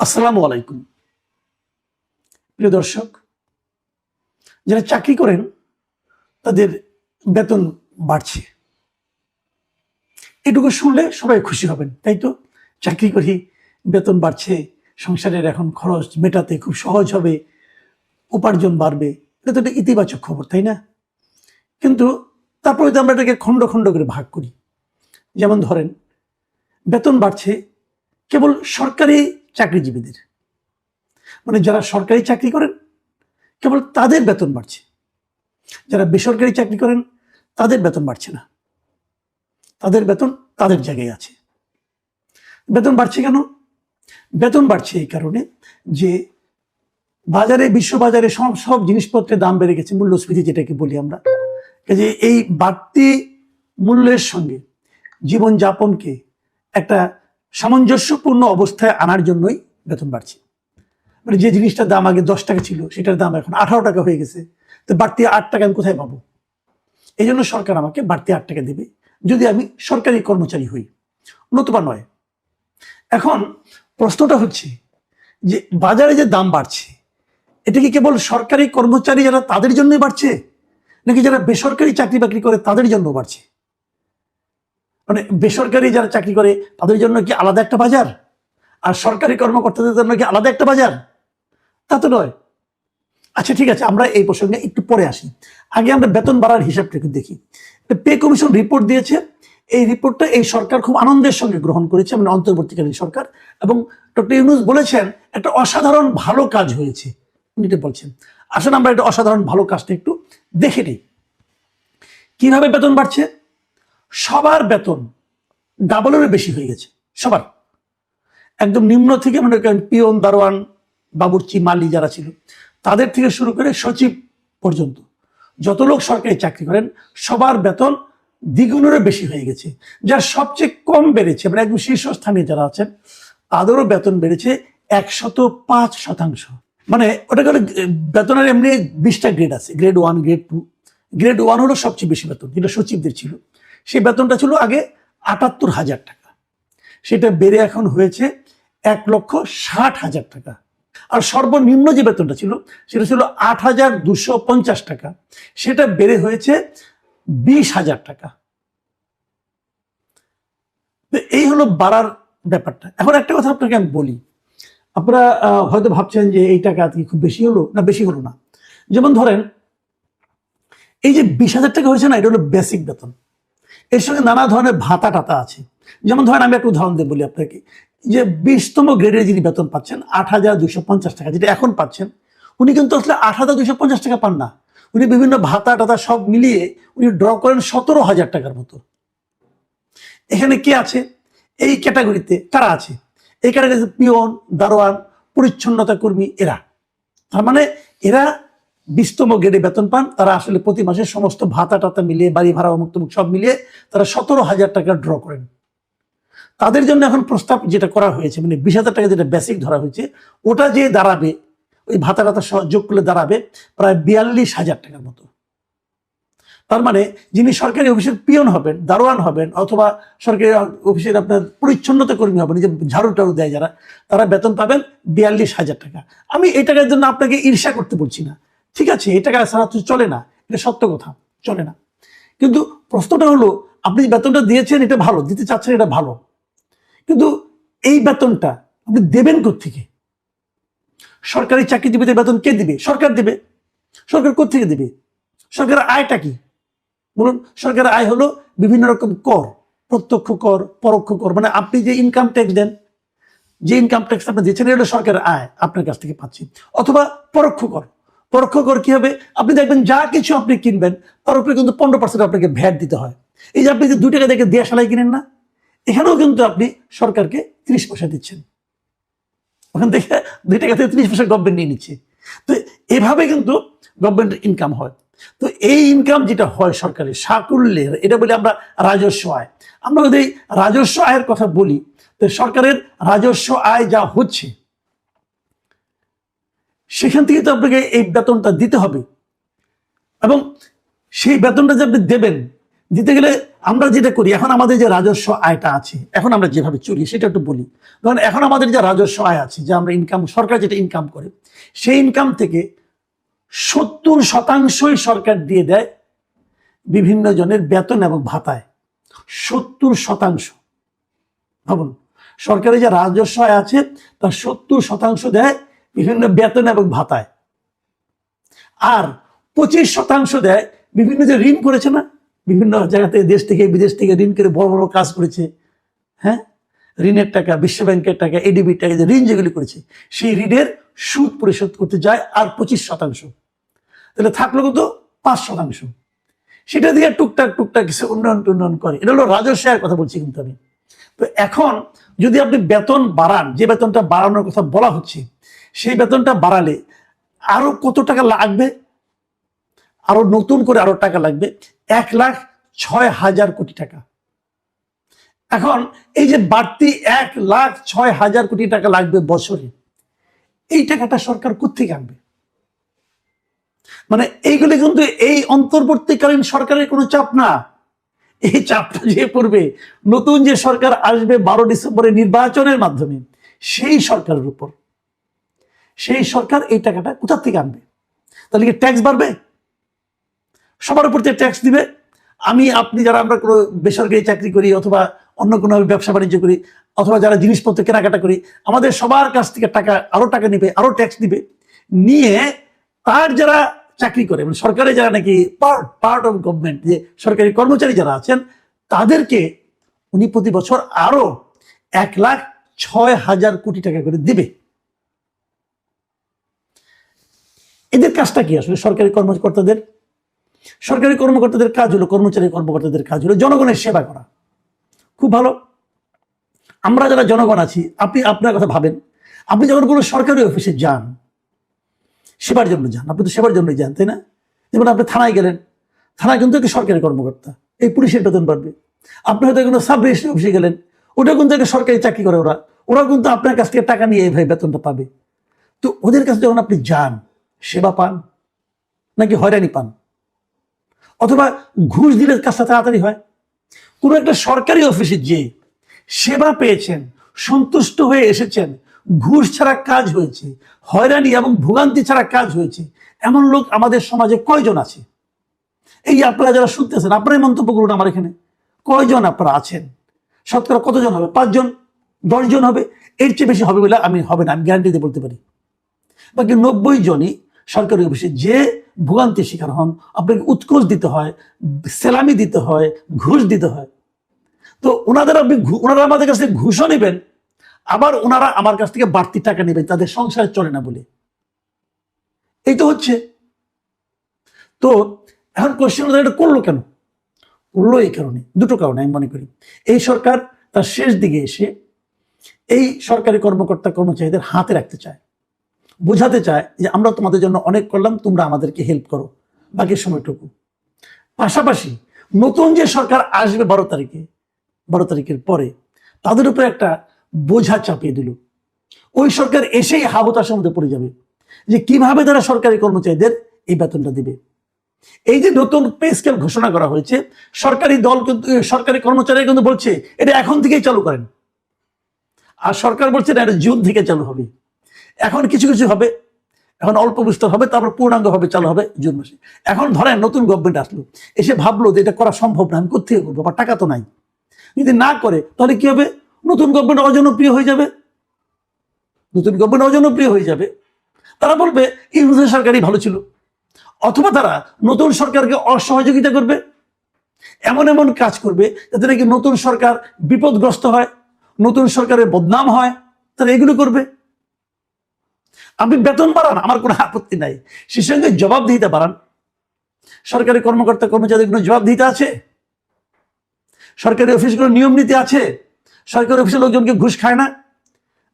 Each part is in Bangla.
আসসালামু আলাইকুম। প্রিয় দর্শক, যারা চাকরি করেন, তাদের বেতন বাড়ছে। এটুকু শুনলে সবাই খুশি হবেন, তাই তো? চাকরি করি বেতন বাড়ছে, সংসারের এখন খরচ মেটাতে খুব সহজ হবে, উপার্জন বাড়বে, এটা তো একটা ইতিবাচক খবর, তাই না? কিন্তু তারপরে তো আমরা এটাকে খণ্ড খণ্ড করে ভাগ করি। যেমন ধরেন, বেতন বাড়ছে, কেবল সরকারি চাকরিজীবীদের। মানে যারা সরকারি চাকরি করেন, কেবল তাদের বেতন বাড়ছে। যারা বেসরকারি চাকরি করেন, তাদের বেতন বাড়ছে না। তাদের বেতন তাদের জায়গায় আছে। বেতন বাড়ছে কেন? বেতন বাড়ছে এই কারণে যে বাজারে, বিশ্ববাজারে সব সব জিনিসপত্রের দাম বেড়ে গেছে, মূল্যস্ফীতি যেটাকে বলি আমরা। যে এই বাড়তি মূল্যের সঙ্গে জীবনযাপনকে একটা সামঞ্জস্যপূর্ণ অবস্থায় আনার জন্যই বেতন বাড়ছে। মানে যে জিনিসটার দাম আগে দশ টাকা ছিল, সেটার দাম এখন আঠারো টাকা হয়ে গেছে। তো বাড়তি আট টাকা আমি কোথায় পাবো? এই জন্য সরকার আমাকে বাড়তি আট টাকা দেবে, যদি আমি সরকারি কর্মচারী হই। নতুবা নয়, এখন প্রশ্নটা হচ্ছে যে বাজারে যে দাম বাড়ছে, এটা কি কেবল সরকারি কর্মচারী যারা তাদের জন্যই বাড়ছে, নাকি যারা বেসরকারি চাকরি বাকরি করে তাদের জন্য বাড়ছে? মানে বেসরকারি যারা চাকরি করে, তাদের জন্য কি আলাদা একটা বাজার? আর সরকারি কর্মকর্তাদের জন্য কি আলাদা একটা বাজার? তা তো নয়। আচ্ছা ঠিক আছে, আমরা এই প্রসঙ্গে একটু পরে আসি। আগে আমরা বেতন বাড়ার হিসাবটা একটু দেখি। পে কমিশন রিপোর্ট দিয়েছে। এই রিপোর্টটা এই সরকার খুব আনন্দের সঙ্গে গ্রহণ করেছে মানে অন্তর্বর্তীকালীন সরকার। এবং ডক্টর ইউনুস বলেছেন, একটা অসাধারণ ভালো কাজ হয়েছে। উনি এটা বলছেন। আসলে আমরা একটা অসাধারণ ভালো কাজটা একটু দেখে নিই। কীভাবে বেতন বাড়ছে? সবার বেতন ডাবলেরও বেশি হয়ে গেছে, সবার। একদম নিম্ন থেকে মনে করেন পিয়ন, দারোয়ান, বাবুর্চি, মালি যারা ছিল, তাদের থেকে শুরু করে সচিব পর্যন্ত। যত লোক সরকারি চাকরি করেন, সবার বেতন দ্বিগুণেরও বেশি হয়ে গেছে। যার সবচেয়ে কম বেড়েছে মানে একদম শীর্ষস্থানে যারা আছেন, তাদেরও বেতন বেড়েছে একশত পাঁচ শতাংশ। মানে ওটা হলো বেতনের এমনি বিশটা গ্রেড আছে grade one grade two grade one হলো সবচেয়ে বেশি বেতন, যেটা সচিবদের ছিল। সেই বেতনটা ছিল আগে আটাত্তর হাজার টাকা। সেটা বেড়ে এখন হয়েছে এক লক্ষ ষাট হাজার টাকা। আর সর্বনিম্ন যে বেতনটা ছিল, সেটা ছিল আট হাজার দুশো পঞ্চাশ টাকা। সেটা বেড়ে হয়েছে বিশ হাজার টাকা। তো এই হলো বাড়ার ব্যাপারটা। এখন একটা কথা আপনাকে আমি বলি। আপনারা হয়তো ভাবছেন যে এই টাকা কি খুব বেশি হলো? না, বেশি হলো না। যেমন ধরেন, এই যে বিশ হাজার টাকা হয়েছে না, এটা হলো বেসিক বেতন। এর সঙ্গে নানা ধরনের ভাতা টাতা আছে। যেমন ধরেন আমি একটা উদাহরণ দিয়ে বলি আপনাকে। যে বিশতম গ্রেডের যিনি বেতন পাচ্ছেন, আট হাজার দুশো পঞ্চাশ টাকা, যেটা এখন পাচ্ছেন, উনি কিন্তু আসলে আট হাজার দুশো পঞ্চাশ টাকা পান না। উনি বিভিন্ন ভাতা টাতা সব মিলিয়ে উনি ড্র করেন সতেরো হাজার টাকার মতো। এখানে কে আছে? এই ক্যাটাগরিতে কারা আছে? এই ক্যাটাগরিতে পিয়ন, দারোয়ান, পরিচ্ছন্নতা কর্মী, এরা। তার মানে এরা বিশতম গ্রেডে বেতন পান, তারা আসলে প্রতি মাসে সমস্ত ভাতা টাতা মিলিয়ে, বাড়ি ভাড়া অমুক তমুক সব মিলিয়ে তারা সতেরো হাজার টাকা ড্র করেন। তাদের জন্য এখন প্রস্তাব যেটা করা হয়েছে মানে বিশ হাজার টাকা যেটা বেসিক ধরা হয়েছে, ওটা যে দাঁড়াবে, ওই ভাতা টাতা সহ যোগ করলে দাঁড়াবে প্রায় বিয়াল্লিশ হাজার টাকার মতো। তার মানে যিনি সরকারি অফিসের পিয়ন হবেন, দারোয়ান হবেন, অথবা সরকারি অফিসের আপনার পরিচ্ছন্নতা কর্মী হবেন যে ঝাড়ু টাড়ু দেয় যারা, তারা বেতন পাবেন বিয়াল্লিশ হাজার টাকা। আমি এই টাকার জন্য আপনাকে ঈর্ষা করতে বলছি না। ঠিক আছে ছাড়া তো চলে না, এটা সত্য কথা, চলে না। কিন্তু প্রশ্নটা হলো, আপনি বেতনটা দিয়েছেন, এটা ভালো, দিতে চাচ্ছেন, এটা ভালো। কিন্তু এই বেতনটা আপনি দেবেন থেকে সরকারি চাকরিজীবীদের বেতন কে দিবে? সরকার দেবে। সরকার কোথেকে দেবে? সরকারের আয়টা কি? বলুন, সরকারের আয় হলো বিভিন্ন রকম কর, প্রত্যক্ষ কর, পরোক্ষ কর মানে আপনি যে ইনকাম ট্যাক্স দেন, যে ইনকাম ট্যাক্স আপনি দিচ্ছেন, এটা সরকারের আয় আপনার কাছ থেকে পাচ্ছি অথবা পরোক্ষ কর। পরোক্ষ কর কি হবে? আপনি দেখবেন যা কিছু আপনি কিনবেন, তার উপরে কিন্তু পনেরো পার্সেন্ট আপনাকে ভ্যাট দিতে হয়। এই যে আপনি যে দুই টাকা দেখে দেয়া সালাই কিনেন না, এখানেও কিন্তু আপনি সরকারকে ত্রিশ পয়সা দিচ্ছেন। ওখান থেকে দুই টাকা থেকে ত্রিশ পয়সা গভর্নমেন্ট নিয়ে নিচ্ছে। তো এভাবে কিন্তু গভর্নমেন্টের ইনকাম হয়। তো এই ইনকাম যেটা হয় সরকারের সাকুল্যের এটা বলি আমরা রাজস্ব আয়। আমরা যদি রাজস্ব আয়ের কথা বলি, তো সরকারের রাজস্ব আয় যা হচ্ছে সেখান থেকে তো আপনাকে এই বেতনটা দিতে হবে। এবং সেই বেতনটা যে আপনি দেবেন, দিতে গেলে আমরা যেটা করি, এখন আমাদের যে রাজস্ব আয়টা আছে, এখন আমরা যেভাবে চলি সেটা একটু বলি। ধরুন এখন আমাদের যে রাজস্ব আয় আছে, যে আমরা ইনকাম সরকার যেটা ইনকাম করে, সেই ইনকাম থেকে সত্তর শতাংশই সরকার দিয়ে দেয় বিভিন্ন জনের বেতন এবং ভাতায়। সত্তর শতাংশ। ভাবুন, সরকারের যে রাজস্ব আয় আছে, তার সত্তর শতাংশ দেয় বিভিন্ন বেতন এবং ভাতায়। আর পঁচিশ শতাংশ দেয় বিভিন্ন যে ঋণ করেছে না, বিভিন্ন জায়গা থেকে, দেশ থেকে, বিদেশ থেকে ঋণ করে বড় বড় কাজ করেছে হ্যাঁ? ঋণের টাকা, বিশ্ব ব্যাংকের টাকা এডিবি টাকা যে ঋণ যেগুলি করেছে, সেই ঋণের সুদ পরিশোধ করতে যায় আর পঁচিশ শতাংশ। তাহলে থাকল কত? পাঁচ শতাংশ। সেটা দিয়ে টুকটাক টুকটাক কিছু উন্নয়ন টুন্নয়ন করে। এটা হলো রাজস্ব আয়ের কথা বলছি কিন্তু আমি। তো এখন যদি আপনি বেতন বাড়ান, যে বেতনটা বাড়ানোর কথা বলা হচ্ছে, সেই বেতনটা বাড়ালে আরও কত টাকা লাগবে? আরও নতুন করে আরও টাকা লাগবে, এক লাখ ছয় হাজার কোটি টাকা। এখন এই যে বাড়তি এক লাখ ছয় হাজার কোটি টাকা লাগবে বছরে, এই টাকাটা সরকার কোথেকে আনবে? মানে এইগুলি কিন্তু এই অন্তর্বর্তীকালীন সরকারের কোনো চাপ না। এই চাপটা যে পড়বে, নতুন যে সরকার আসবে বারো ডিসেম্বরে নির্বাচনের মাধ্যমে, সেই সরকারের উপর। সেই সরকার এই টাকাটা কোথার থেকে আনবে? তাহলে কি ট্যাক্স বাড়বে? সবার উপর ট্যাক্স দিবে? আমি, আপনি যারা আমরা কোনো বেসরকারি চাকরি করি অথবা অন্য কোনো ব্যবসা বাণিজ্য করি অথবা যারা জিনিসপত্র কেনাকাটা করি, আমাদের সবার কাছ থেকে টাকা, আরও টাকা নিবে, আরও ট্যাক্স দিবে। নিয়ে তার যারা চাকরি করে। মানে সরকারি যারা নাকি পার্ট পার্ট অফ গভর্নমেন্ট যে সরকারি কর্মচারী যারা আছেন, তাদেরকে উনি প্রতি বছর আরও এক লাখ ছয় হাজার কোটি টাকা করে দিবে। এদের কাজটা কি আসলে? সরকারি কর্মকর্তাদের? সরকারি কর্মকর্তাদের কাজ হলো কর্মচারী কর্মকর্তাদের কাজ হলো জনগণের সেবা করা। খুব ভালো। আমরা যারা জনগণ আছি, আপনি আপনার কথা ভাবেন। আপনি যখন কোনো সরকারি অফিসে যান সেবার জন্য যান। আপনি তো সেবার জন্যই যান, তাই না? যেমন আপনি থানায় গেলেন, থানায় কিন্তু একটা সরকারি কর্মকর্তা, এই পুলিশের বেতন বাড়বে। আপনি হয়তো কোনো সাব রেজিস্ট্রি অফিসে গেলেন ওটা কিন্তু একটা সরকারি চাকরি করে ওরা। ওরা কিন্তু আপনার কাছ থেকে টাকা নিয়ে এইভাবে বেতনটা পাবে। তো ওদের কাছে যখন আপনি যান, সেবা পান, নাকি হয়রানি পান? অথবা ঘুষ দিলে কাজটা তাড়াতাড়ি হয়? কোনো একটা সরকারি অফিসে যে সেবা পেয়েছেন, সন্তুষ্ট হয়ে এসেছেন ঘুষ ছাড়া কাজ হয়েছে, হয়রানি এবং ভোগান্তি ছাড়া কাজ হয়েছে, এমন লোক আমাদের সমাজে কয়জন আছে? এই আপনারা যারা শুনতেছেন, আপনারাই মন্তব্য করুন আমার এখানে। কয়জন আপনারা আছেন? শতকরা কতজন হবে? পাঁচজন? দশজন হবে? এর চেয়ে বেশি হবে বলে আমি হবে না, আমি গ্যারান্টি দিয়ে বলতে পারি। বাকি নব্বই জনই সরকারি অফিসে যে ভোগান্তির শিকার হন, আপনাকে উৎকোচ দিতে হয়, সেলামি দিতে হয়, ঘুষ দিতে হয়। তো ওনাদের আপনি ওনারা আমাদের কাছে ঘুষও নেবেন আবার ওনারা আমার কাছ থেকে বাড়তি টাকা নেবেন তাদের সংসার চলে না বলে। এই তো হচ্ছে। তো এখন কোশ্চেন এটা করল কেন? করল এই কারণে, দুটো কারণে আমি মনে করি। এই সরকার তার শেষ দিকে এসে এই সরকারি কর্মকর্তা কর্মচারীদের হাতে রাখতে চায়। বোঝাতে চায় যে আমরা তোমাদের জন্য অনেক করলাম, তোমরা আমাদেরকে হেল্প করো, বাকি সময়টুকু। পাশাপাশি নতুন যে সরকার আসবে বারো তারিখে, বারো তারিখের পরে, তাদের উপরে একটা বোঝা চাপিয়ে দিল। ওই সরকার এসেই হাবতাসের মধ্যে পড়ে যাবে যে কীভাবে তারা সরকারি কর্মচারীদের এই বেতনটা দিবে। এই যে নতুন পে স্কেল ঘোষণা করা হয়েছে, সরকারি দল কিন্তু সরকারি কর্মচারী কিন্তু বলছে, এটা এখন থেকেই চালু করেন। আর সরকার বলছে না এটা জুন থেকে চালু হবে। এখন কিছু কিছু হবে, এখন অল্প বিস্তর হবে, তারপর পূর্ণাঙ্গ ভাবে চালু হবে জুন মাসে। এখন ধরেন নতুন গভর্নমেন্ট আসলো, এসে ভাবলো যে এটা করা সম্ভব না, আমি কোথেকে করব? আমার টাকা তো নাই। যদি না করে, তাহলে কি হবে? নতুন গভর্নমেন্ট অজনপ্রিয় হয়ে যাবে। নতুন গভর্নমেন্ট অজনপ্রিয় হয়ে যাবে। তারা বলবে ইউনিয়ন সরকারই ভালো ছিল। অথবা তারা নতুন সরকারকে অসহযোগিতা করবে। এমন এমন কাজ করবে, যাতে নাকি নতুন সরকার বিপদগ্রস্ত হয়, নতুন সরকারের বদনাম হয়, তারা এগুলো করবে। আপনি বেতন বাড়ান, আমার কোনো আপত্তি নাই। সে সঙ্গে জবাব দিতে পারান সরকারি কর্মকর্তা কর্মচারীদের কোনো জবাব দিতে আছে? সরকারি অফিসগুলোর নিয়ম নীতি আছে? সরকারি অফিসের লোকজনকে ঘুষ খায় না?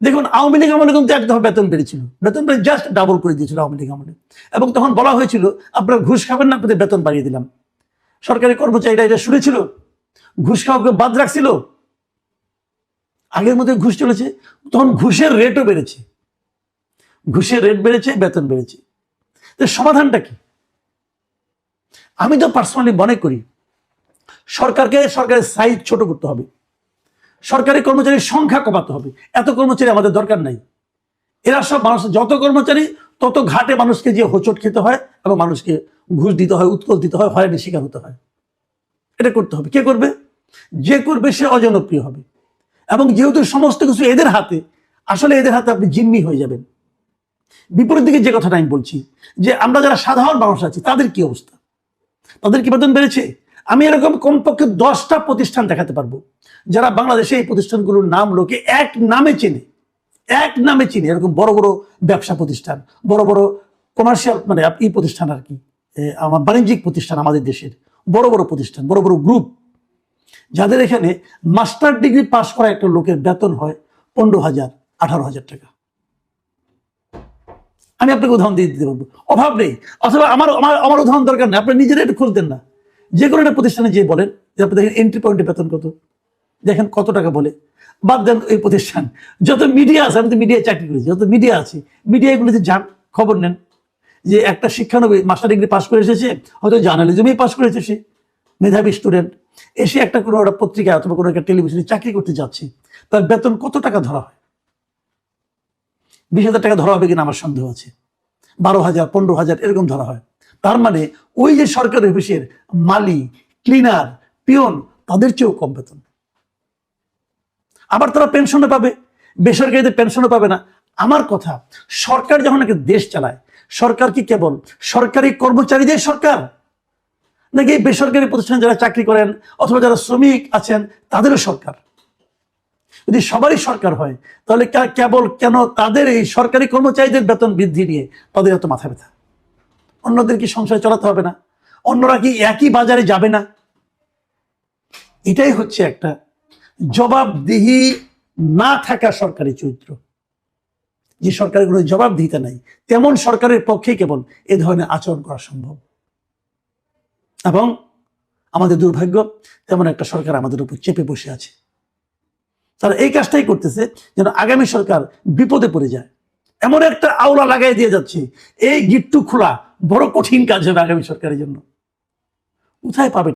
দেখুন, আওয়ামী লীগ আমলে কিন্তু একদম বেতন বেড়েছিল। বেতন বেড়ে জাস্ট ডাবল করে দিয়েছিল আওয়ামী লীগ আমলে। এবং তখন বলা হয়েছিল, আপনারা ঘুষ খাবেন না, আপনাদের বেতন বাড়িয়ে দিলাম। সরকারি কর্মচারীরা এটা শুনেছিল, ঘুষ খাওয়াকে বাদ রাখছিল। আগের মধ্যে ঘুষ চলেছে, তখন ঘুষের রেটও বেড়েছে। ঘুষের রেট বেড়েছে, বেতন বেড়েছে। তো সমাধানটা কি? আমি তো পার্সোনালি মনে করি, সরকারকে সরকারের সাইজ ছোট করতে হবে। সরকারি কর্মচারীর সংখ্যা কমাতে হবে। এত কর্মচারী আমাদের দরকার নাই। এরা সব মানুষ যত কর্মচারী, তত ঘাটে মানুষকে যে হোঁচট খেতে হয় এবং মানুষকে ঘুষ দিতে হয় উৎকল দিতে হয়, হয়রানির শিকার হতে হয়। এটা করতে হবে। কে করবে? যে করবে সে অজনপ্রিয় হবে। এবং যেহেতু সমস্ত কিছু এদের হাতে, আসলে এদের হাতে আপনি জিম্মি হয়ে যাবেন। বিপরীত দিকে যে কথাটা আমি বলছি, যে আমরা যারা সাধারণ মানুষ আছি, তাদের কি অবস্থা? তাদের কি বেতন বেড়েছে? আমি এরকম কমপক্ষে দশটা প্রতিষ্ঠান দেখাতে পারব। যারা বাংলাদেশে এই প্রতিষ্ঠানগুলোর নাম লোকে এক নামে চেনে, এক নামে চিনি, এরকম বড় বড় ব্যবসা প্রতিষ্ঠান, বড় বড় কমার্শিয়াল মানে এই প্রতিষ্ঠান আর কি আমার বাণিজ্যিক প্রতিষ্ঠান আমাদের দেশের, বড় বড় প্রতিষ্ঠান, বড় বড় গ্রুপ যাদের এখানে মাস্টার ডিগ্রি পাস করা একটা লোকের বেতন হয় পনেরো হাজার, আঠারো হাজার টাকা। আমি আপনাকে উদাহরণ দিয়ে দিতে পারব অভাব নেই, অথবা আমার আমার আমার উদাহরণ দরকার নেই, আপনি নিজেরা একটু খুঁজতেন না। যে কোনো একটা প্রতিষ্ঠানে যে বলেন যে, আপনি দেখেন এন্ট্রি পয়েন্টের বেতন কত? দেখেন কত টাকা বলে। বাদ দেন এই প্রতিষ্ঠান। যত মিডিয়া আছে, আমি তো মিডিয়ায় চাকরি করেছি, যত মিডিয়া আছে মিডিয়াগুলোতে যান খবর নেন, যে একটা শিক্ষানবী মাস্টার ডিগ্রি পাশ করে এসেছে, হয়তো জার্নালিজমেই পাশ করেছে সে মেধাবী স্টুডেন্ট এসে একটা কোনো একটা পত্রিকা অথবা কোনো একটা টেলিভিশনে চাকরি করতে যাচ্ছে, তার বেতন কত টাকা ধরা হয়? বিশ হাজার টাকা ধরা হবে কিনা আমার সন্দেহ আছে। বারো হাজার, পনেরো হাজার, এরকম ধরা হয়। তার মানে ওই যে সরকারি অফিসের মালি ক্লিনার পিয়ন তাদের চেয়েও কম বেতন। আবার তারা পেনশনও পাবে বেসরকারিতে পেনশনও পাবে না। আমার কথা, সরকার যখন একটা দেশ চালায়, সরকার কি কেবল সরকারি কর্মচারীদের সরকার? নাকি বেসরকারি প্রতিষ্ঠানে যারা চাকরি করেন অথবা যারা শ্রমিক আছেন, তাদেরও সরকার? যদি সবারই সরকার হয়, তাহলে কেবল কেন তাদের এই সরকারি কর্মচারীদের বেতন বৃদ্ধি নিয়ে তাদের এত মাথা ব্যথা? অন্যদের কি সংসার চালাতে হবে না? অন্যরা কি একই বাজারে যাবে না? এটাই হচ্ছে একটা জবাবদিহি না থাকা সরকারি চরিত্র। যে সরকারের কোনো জবাবদিহিতা নাই, তেমন সরকারের পক্ষে কেবল এ ধরনের আচরণ করা সম্ভব। এবং আমাদের দুর্ভাগ্য, তেমন একটা সরকার আমাদের উপর চেপে বসে আছে। তারা এই কাজটাই করতেছে যেন আগামী সরকার বিপদে পড়ে যায়। এমন একটা আওলা লাগাই দিয়ে যাচ্ছে, এই গিট্টু খোলা বড় কঠিন কাজ হবে আগামী সরকারের জন্য। কোথায় পাবে